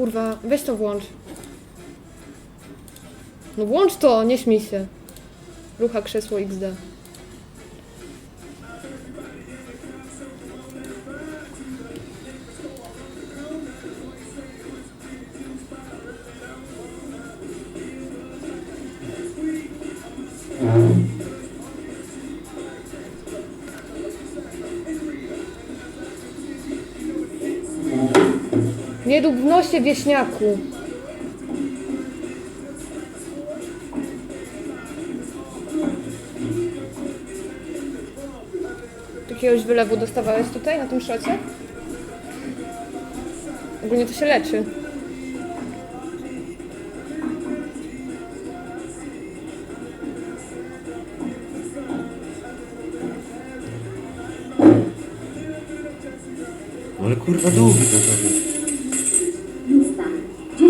kurwa, weź to włącz. No włącz to, nie śmiej się. Rucha krzesło XD. Nie dób w nosie wieśniaku. Jakiegoś wylewu dostawałeś tutaj na tym szocie? Ogólnie to się leczy. Ale kurwa długi to sobie.